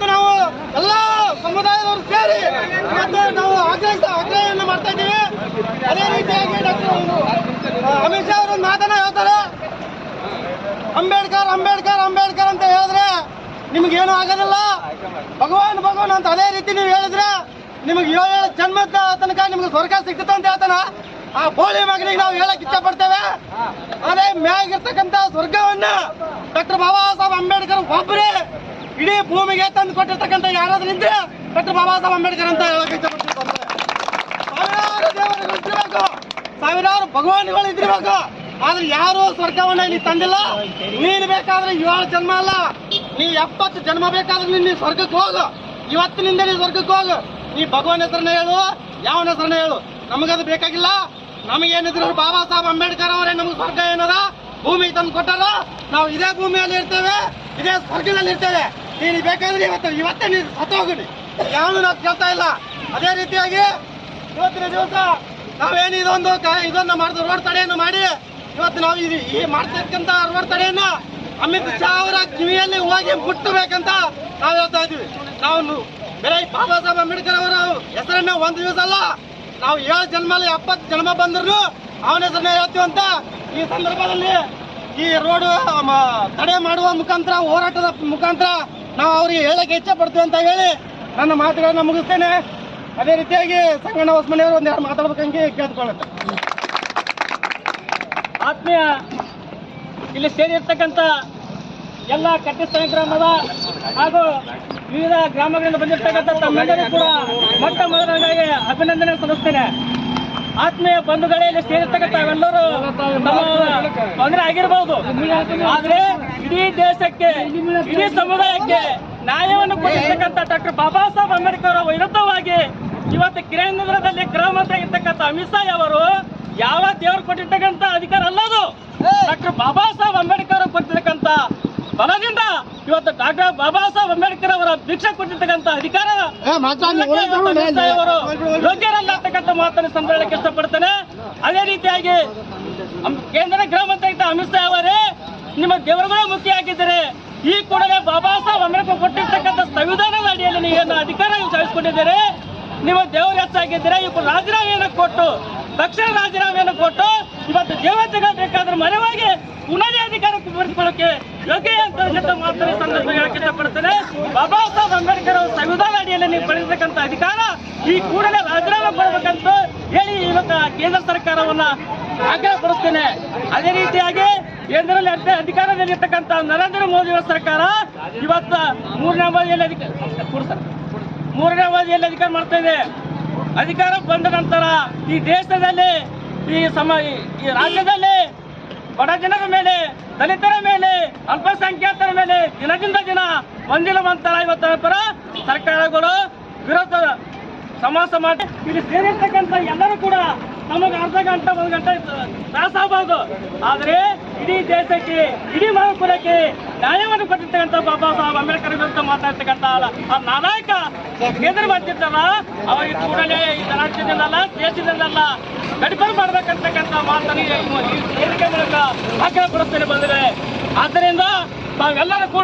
ಇವತ್ತು ನಾವು ಎಲ್ಲ ಸಮುದಾಯದವರು ಸೇರಿ ಇವತ್ತು ನಾವು ಆಗ್ರಹಿಸ ಆಗ್ರಹವನ್ನು ಮಾಡ್ತಾ ಇದ್ದೀವಿ. ಅದೇ ರೀತಿಯಾಗಿ ಡಾಕ್ಟರ್ ಅಮಿತ್ ಶಾ ಅವರು ಮಾತನ್ನ ಹೇಳ್ತಾರೆ. ಅಂಬೇಡ್ಕರ್ ಅಂಬೇಡ್ಕರ್ ಅಂಬೇಡ್ಕರ್ ಅಂತ ಹೇಳಿದ್ರೆ ನಿಮ್ಗೇನು ಆಗೋದಿಲ್ಲ. ಭಗವಾನ್ ಭಗವಾನ್ ಅಂತ ಅದೇ ರೀತಿ ನೀವು ಹೇಳಿದ್ರೆ ನಿಮಗೆ ಏಳು ಏಳು ಜನ್ಮದ ತನಕ ನಿಮ್ಗೆ ಸ್ವರ್ಗ ಸಿಗ್ತದೆ ಅಂತ ಹೇಳ್ತಾನ. ಆ ಬೋಳಿ ಮಗನಿಗೆ ನಾವು ಹೇಳಕ್ ಇಷ್ಟ ಪಡ್ತೇವೆ. ಅದೇ ಮ್ಯಾಗಿರ್ತಕ್ಕಂಥ ಸ್ವರ್ಗವನ್ನ ಡಾಕ್ಟರ್ ಬಾಬಾ ಸಾಹೇಬ್ ಅಂಬೇಡ್ಕರ್ ಒಬ್ಬರೇ ಇಡೀ ಭೂಮಿಗೆ ತಂದು ಕೊಟ್ಟಿರ್ತಕ್ಕಂಥ ಯಾರಾದ್ರೂ ಇದ್ರೆ ಡಾಕ್ಟರ್ ಬಾಬಾ ಸಾಹೇಬ್ ಅಂಬೇಡ್ಕರ್ ಅಂತ ಹೇಳಕ್ಕೆ ಸಾವಿರಾರು ದೇವರುಗಳು ಸಾವಿರಾರು ಭಗವಾನ್ಗಳು ಇದ್ದಿರ್ಬೇಕು. ಆದ್ರೆ ಯಾರು ಸ್ವರ್ಗವನ್ನ ಇಲ್ಲಿ ತಂದಿಲ್ಲ. ನೀನ್ ಬೇಕಾದ್ರೆ ಏಳು ಜನ್ಮ ಅಲ್ಲ. ನೀ ಎಪ್ಪತ್ತು ಜನ್ಮ ಬೇಕಾದ್ರೆ ನೀನ್ ಸ್ವರ್ಗಕ್ಕೆ ಹೋಗು. ಇವತ್ತಿನಿಂದ ನೀ ಸ್ವರ್ಗಕ್ಕೆ ಹೋಗು. ನೀ ಭಗವಾನ್ ಹೆಸರನ್ನ ಹೇಳು, ಯಾವನ ಹೆಸರನ್ನ ಹೇಳು. ನಮಗದು ಬೇಕಾಗಿಲ್ಲ. ನಮಗೇನಿದ್ರು ಬಾಬಾ ಸಾಹೇಬ್ ಅಂಬೇಡ್ಕರ್ ಅವರೇ ನಮ್ಗೆ ಸ್ವರ್ಗ ಏನದ? ಭೂಮಿ ತಂದು ಕೊಟ್ಟಾರ? ನಾವು ಇದೇ ಭೂಮಿಯಲ್ಲಿ ಇರ್ತೇವೆ. ಇದೇ ಸ್ವರ್ಗದಲ್ಲಿ ಇರ್ತೇವೆ ನೀನು ಬೇಕಾದ್ರೆ ಇವತ್ತು, ಇವತ್ತೇ ನೀನು ಸತ್ತೋಗಿ ಯಾವನು ನಾವು ಕೇಳ್ತಾ ಇಲ್ಲ. ಅದೇ ರೀತಿಯಾಗಿ ಇವತ್ತಿನ ದಿವಸ ನಾವೇನು ಇದೊಂದು ಇದನ್ನ ಮಾಡಿದ ರೋಡ್ ತಡೆಯನ್ನು ಮಾಡಿ, ಇವತ್ತು ನಾವು ಇದು ಈ ಮಾಡ್ತಕ್ಕಂತ ರೋಡ್ ತಡೆಯನ್ನು ಅಮಿತ್ ಶಾ ಅವರ ಕಿವಿಯಲ್ಲಿ ಹೋಗಿ ಮುಟ್ಟಬೇಕಂತ ನಾವು ಹೇಳ್ತಾ ಇದ್ವಿ ನಾವು ಬೇರೆ ಬಾಬಾ ಸಾಹೇಬ್ ಅಂಬೇಡ್ಕರ್ ಅವರ ಹೆಸರನ್ನ ಒಂದು ದಿವಸ ಅಲ್ಲ, ನಾವು ಏಳು ಜನ್ಮಲ್ಲಿ ಎಪ್ಪತ್ತು ಜನ್ಮ ಬಂದ್ರು ಅವನ ಹೆಸರನ್ನ ಹೇಳ್ತೀವಿ ಅಂತ ಈ ಸಂದರ್ಭದಲ್ಲಿ ಈ ರೋಡ್ ತಡೆ ಮಾಡುವ ಮುಖಾಂತರ, ಹೋರಾಟದ ಮುಖಾಂತರ ನಾವು ಅವ್ರಿಗೆ ಹೇಳಕ್ಕೆ ಇಚ್ಛೆ ಪಡ್ತೀವಿ ಅಂತ ಹೇಳಿ ನನ್ನ ಮಾತುಗಳನ್ನ ಮುಗಿಸ್ತೇನೆ. ಅದೇ ರೀತಿಯಾಗಿ ಸಂಗಣ್ಣ ಹೊಸಮನೆಯವರು ಒಂದೆರಡು ಮಾತಾಡ್ಬೇಕಂಗೆ ಕೇಳ್ಕೊಳ್ಳುತ್ತೆ. ಆತ್ಮೀಯ, ಇಲ್ಲಿ ಸೇರಿರ್ತಕ್ಕಂಥ ಎಲ್ಲ ಕಟ್ಟಿಸ್ತಾನ ಗ್ರಾಮದ ಹಾಗೂ ವಿವಿಧ ಗ್ರಾಮಗಳಿಂದ ಬಂದಿರ್ತಕ್ಕಂಥ ತಮ್ಮೆಲ್ಲರೂ ಕೂಡ ಮೊಟ್ಟ ಮೊದಲನೇದಾಗಿ ಅಭಿನಂದನೆ ಸಲ್ಲಿಸ್ತೇನೆ. ಆತ್ಮೀಯ ಬಂಧುಗಳೇ, ಇಲ್ಲಿ ಸೇರಿರ್ತಕ್ಕಂಥ ತಮ್ಮ ತೊಂದರೆ ಆಗಿರಬಹುದು ಆದ್ರೆ ಇಡೀ ದೇಶಕ್ಕೆ, ಇಡೀ ಸಮುದಾಯಕ್ಕೆ ನ್ಯಾಯವನ್ನು ಕೊಟ್ಟಿರ್ತಕ್ಕಂಥ ಡಾಕ್ಟರ್ ಬಾಬಾ ಸಾಹೇಬ್ ಅಂಬೇಡ್ಕರ್ ಅವರ ವಿರುದ್ಧವಾಗಿ ಇವತ್ತು ಕಿರಣನಗರದಲ್ಲಿ ಗ್ರಾಮ ಮಂತ್ರಿ ಆಗಿರ್ತಕ್ಕಂಥ ಅಮಿತ್ ಶಾ ಅವರು ಯಾವ ದೇವರು ಕೊಟ್ಟಿರ್ತಕ್ಕಂಥ ಅಧಿಕಾರ ಅಲ್ಲದು? ಡಾಕ್ಟರ್ ಬಾಬಾ ಸಾಹೇಬ್ ಅಂಬೇಡ್ಕರ್ ಕೊಟ್ಟಿರ್ತಕ್ಕಂಥ ಬಲದಿಂದ ಇವತ್ತು ಡಾಕ್ಟರ್ ಬಾಬಾ ಸಾಹೇಬ್ ಅಂಬೇಡ್ಕರ್ ಅವರ ಭಿಕ್ಷೆ ಕೊಟ್ಟಿರ್ತಕ್ಕಂಥ ಅಧಿಕಾರ. ಅವರು ಯೋಗ್ಯರಲ್ಲ ಅಂತಕ್ಕಂಥ ಮಾತನ್ನು ಸಂಬಳಕ್ಕೆ ಇಷ್ಟಪಡ್ತೇನೆ. ಅದೇ ರೀತಿಯಾಗಿ ಕೇಂದ್ರ ಗೃಹ ಮಂತ್ರಿ ಅಮಿತ್ ಶಾ ಅವರೇ ನಿಮ್ಮ ದೇವರುಗಳ ಮುಖ್ಯ ಆಗಿದ್ದಾರೆ. ಈ ಕೂಡಲೇ ಬಾಬಾ ಸಾಹೇಬ್ ಅಂಬೇಡ್ಕರ್ ಕೊಟ್ಟಿರ್ತಕ್ಕಂಥ ಸಂವಿಧಾನದ ಅಡಿಯಲ್ಲಿ ನೀವೇನು ಅಧಿಕಾರ ಸಾಧಿಸಿಕೊಂಡಿದ್ದೀರಿ? ನಿಮ್ಮ ದೇವರು ಹೆಚ್ಚಾಗಿದ್ದೀರಾ? ಇವತ್ತು ರಾಜೀನಾಮೆಯನ್ನು ಕೊಟ್ಟು ತಕ್ಷಣ ರಾಜೀನಾಮೆಯನ್ನು ಕೊಟ್ಟು ಇವತ್ತು ದೇವತೆಗಳು ಬೇಕಾದ್ರೆ ಮನೆವಾಗಿ ಪುನಃ ಅಧಿಕಾರ ಬರೆದುಕೊಳ್ಳಕ್ಕೆ ಯೋಗ್ಯ ಅಂತ ಮಾತನ್ನು ಸಂದರ್ಭ ಹೇಳಕ್ಕೆ ಇಷ್ಟಪಡ್ತೇನೆ ಬಾಬಾ ಸಾಹೇಬ್ ಅಂಬೇಡ್ಕರ್ ಅವರ ಸಂವಿಧಾನ ಅಡಿಯಲ್ಲಿ ನೀವು ಪಡೆದಿರ್ತಕ್ಕಂಥ ಅಧಿಕಾರ ಈ ಕೂಡಲೇ ರಾಜೀನಾಮೆ ಕೊಡಬೇಕಂತ ಹೇಳಿ ಇವತ್ತು ಕೇಂದ್ರ ಸರ್ಕಾರವನ್ನ ಆಗ್ರಹ ಪಡಿಸ್ತೇನೆ. ಅದೇ ರೀತಿಯಾಗಿ ಕೇಂದ್ರದಲ್ಲಿ ಅಧಿ- ಅಧಿಕಾರದಲ್ಲಿರ್ತಕ್ಕಂಥ ನರೇಂದ್ರ ಮೋದಿ ಅವರ ಸರ್ಕಾರ ಇವತ್ತ ಮೂರನೇ ಅವಧಿಯಲ್ಲಿ ಅಧಿಕಾರ. ಮೂರನೇ ಅವಧಿಯಲ್ಲಿ ಅಧಿಕಾರ ಮಾಡ್ತಾ ಇದೆ. ಅಧಿಕಾರ ಬಂದ ನಂತರ ಈ ದೇಶದಲ್ಲಿ ಈ ಸಮ ಈ ರಾಜ್ಯದಲ್ಲಿ ಬಡ ಜನರ ಮೇಲೆ, ದಲಿತರ ಮೇಲೆ, ಅಲ್ಪಸಂಖ್ಯಾತರ ಮೇಲೆ ದಿನದಿಂದ ದಿನ ಒಂದಿಲ್ಲವಂತರ ಇವತ್ತರ ಪರ ಸರ್ಕಾರಗಳು ವಿರೋಧ ಸಮಾಸ ಮಾಡಿ ಇಲ್ಲಿ ಸೇರಿರ್ತಕ್ಕಂಥ ಎಲ್ಲರೂ ಕೂಡ ನಮಗೆ ಅರ್ಧ ಗಂಟೆ, ಒಂದು ಗಂಟೆ ತ್ರಾಸ ಆದರೆ ಇಡೀ ದೇಶಕ್ಕೆ, ಇಡೀ ಮಹಾಪುರಕ್ಕೆ ನ್ಯಾಯವನ್ನು ಕೊಟ್ಟಿರ್ತಕ್ಕಂಥ ಬಾಬಾ ಸಾಹೇಬ್ ಅಂಬೇಡ್ಕರ್ ಮಾತಾಡ್ತಕ್ಕಂಥ ಆ- ನಾಲಾಯಕ ಕೇಂದ್ರ ಮಾಡ್ತಿರ್ತಾರ ಅವರಿಗೆ ಕೂಡಲೇ ಈ ರಾಜ್ಯದಿಂದಲ್ಲ ದೇಶದಿಂದಲ್ಲ ಗಡಿಪಾರು ಮಾಡ್ಬೇಕಂತಕ್ಕಂಥ ಮಾತನ್ನು ಈ ವೇದಿಕೆ ಮೂಲಕ ಆಗ್ರಹ ಪಡಿಸ್ತೇನೆ ಬಂದಿದೆ ಆದ್ದರಿಂದ ತಾವೆಲ್ಲರೂ ಕೂಡ